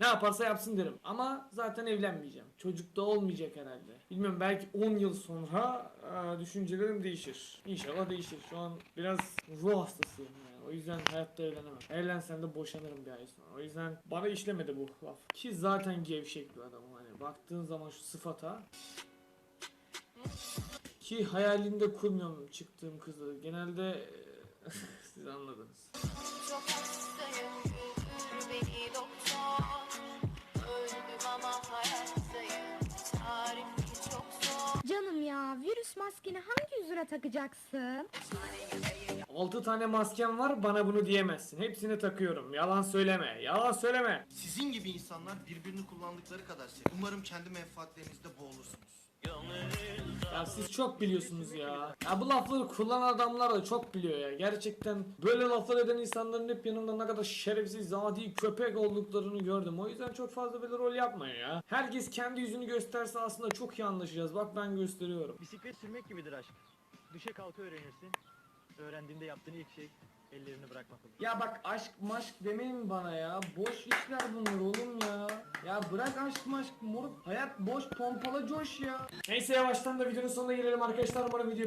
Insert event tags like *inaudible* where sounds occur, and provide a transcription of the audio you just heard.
Ne yaparsa yapsın derim. Ama zaten evlenmeyeceğim. Çocuk da olmayacak herhalde. Bilmiyorum belki 10 yıl sonra e, düşüncelerim değişir. İnşallah değişir. Şu an biraz ruh hastasıyım yani. O yüzden hayatta evlenemem. Evlensem de boşanırım bir ay sonra. O yüzden bana işlemedi bu laf. Ki zaten gevşek bir adamım hani. Baktığın zaman şu sıfata. Ki hayalinde kurmuyorum çıktığım kızı. Genelde e, *laughs* siz anladınız. Ya virüs maskeni hangi yüzüne takacaksın? 6 tane maskem var bana bunu diyemezsin. Hepsini takıyorum. Yalan söyleme. Yalan söyleme. Sizin gibi insanlar birbirini kullandıkları kadar seviyor. Umarım kendi menfaatlerinizde boğulursunuz. Ya siz çok biliyorsunuz ya. Ya bu lafları kullanan adamlar da çok biliyor ya. Gerçekten böyle laflar eden insanların hep yanında ne kadar şerefsiz, adi, köpek olduklarını gördüm. O yüzden çok fazla böyle rol yapmayın ya. Herkes kendi yüzünü gösterse aslında çok iyi anlaşacağız. Bak ben gösteriyorum. Bisiklet sürmek gibidir aşk. Düşe kalka öğrenirsin. Öğrendiğinde yaptığın ilk şey ellerini bırakmak olur. Ya bak aşk maşk demeyin bana ya. Boş işler bunlar oğlum. Bırak aşk maşk moruk. Hayat boş pompala coş ya. Neyse yavaştan da videonun sonuna gelelim arkadaşlar. Umarım video